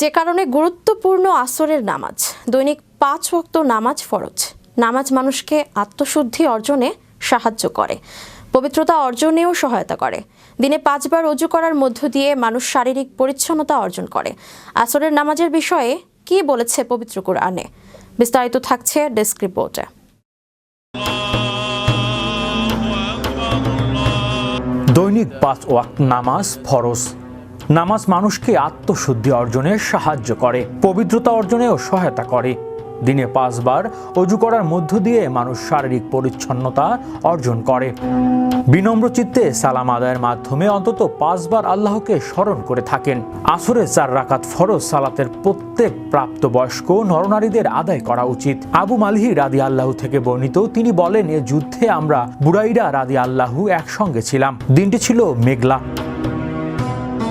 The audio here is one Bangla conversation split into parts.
যে কারণে গুরুত্বপূর্ণ আসরের নামাজ, দৈনিক পাঁচ ওয়াক্ত নামাজ ফরজ। নামাজ মানুষকে আত্মশুদ্ধি অর্জনে সাহায্য করে, পবিত্রতা অর্জনেও সহায়তা করে। দিনে পাঁচবার অজু করার মধ্য দিয়ে মানুষ শারীরিক পরিচ্ছন্নতা অর্জন করে। আসরের নামাজের বিষয়ে কি বলেছে পবিত্র কোরআনে? বিস্তারিত থাকছে ডেস্ক রিপোর্টে। দৈনিক পাঁচ ওয়াক্ত নামাজ ফরজ। নামাজ মানুষকে আত্মশুদ্ধি অর্জনে সাহায্য করে, পবিত্রতা অর্জনেও সহায়তা করে। দিনে পাঁচবার অজু করার মধ্য দিয়ে মানুষ শারীরিক পরিচ্ছন্নতা অর্জন করে। বিনম্র চিত্তে সালাম আদায়ের মাধ্যমে অন্তত পাঁচবার আল্লাহকে স্মরণ করে থাকেন। আসরে চার রাকাত ফরজ সালাতের প্রত্যেক প্রাপ্তবয়স্ক নরনারীদের আদায় করা উচিত। আবু মালহি রাদি আল্লাহ থেকে বর্ণিত, তিনি বলেন, এ যুদ্ধে আমরা বুড়াইরা রাদি আল্লাহু একসঙ্গে ছিলাম। দিনটি ছিল মেঘলা।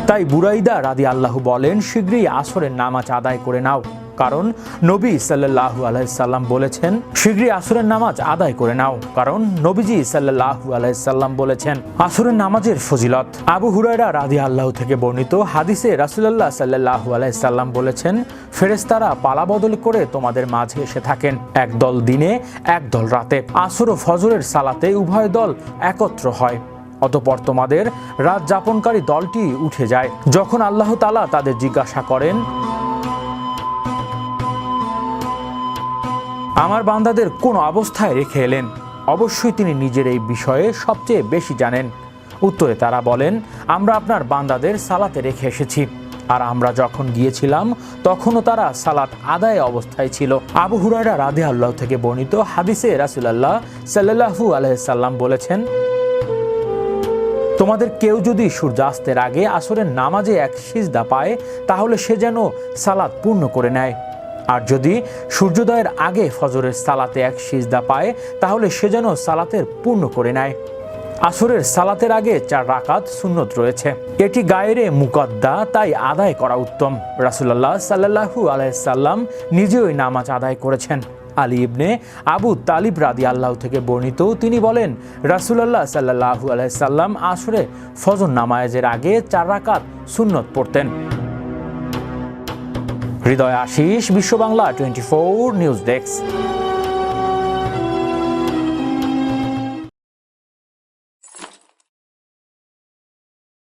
তাই বুরাইদা রাদি আল্লাহ বলেন, শীঘ্রই আসরের নামাজ আদায় করে নাও। কারণ নবী সাল্লাহু আলাইসাল্লাম বলেছেন, শীঘ্রই আসরের নামাজ আদায় করে নাও। কারণ নবীজি সাল্লাহু আলাইসাল্লাম বলেছেন, আসরের নামাজের ফজিলত। আবু হুরাইরা রাদি আল্লাহ থেকে বর্ণিত হাদিসে রাসুলাল্লাহ সাল্লাহু আলাইসাল্লাম বলেছেন ফেরেস্তারা পালা বদল করে তোমাদের মাঝে এসে থাকেন এক দল দিনে এক দল রাতে। আসর ও ফজরের সালাতে উভয় দল একত্র হয়। অতপর তোমাদের রাত যাপনকারী দলটি উঠে যায়। যখন আল্লাহ তালা তাদের জিজ্ঞাসা করেন, আমার বান্দাদের কোন অবস্থায় রেখে এলেন? অবশ্যই তিনি নিজের এই বিষয়ে সবচেয়ে বেশি জানেন। উত্তরে তারা বলেন, আমরা আপনার বান্দাদের সালাতে রেখে এসেছি। আর আমরা যখন গিয়েছিলাম, তখনও তারা সালাত আদায় অবস্থায় ছিল। আবু হুরায়রা রাধে আল্লাহ থেকে বর্ণিত হাদিসে রাসুলাল্লাহ সাল্লাহু আলহাম বলেছেন তোমাদের কেউ যদি সূর্যাস্তের আগে আসরের নামাজে এক সিজদা পায়, তাহলে সে যেন সালাত পূর্ণ করে নেয়। আর যদি সূর্যোদয়ের আগে ফজরের সালাতে এক সিজদা পায়, তাহলে সে যেন সালাতের পূর্ণ করে নেয়। আসরের সালাতের আগে চার রাকাত সুন্নত রয়েছে। এটি গায়েরে মুকদ্দা, তাই আদায় করা উত্তম। রাসুলাল্লাহ সাল্লাহু আলাইসাল্লাম নিজেই নামাজ আদায় করেছেন। আলী ইবনে আবু তালিব রাদি আল্লাহ থেকে বর্ণিত, তিনি বলেন, রাসুলাল্লাহ সাল্লাহু আলাইসাল্লাম আসরে ফজর নামায়াজের আগে চার রাকাত সুন্নত পড়তেন। Hridoy Ashis, Bishwa Bangla twenty four news desk.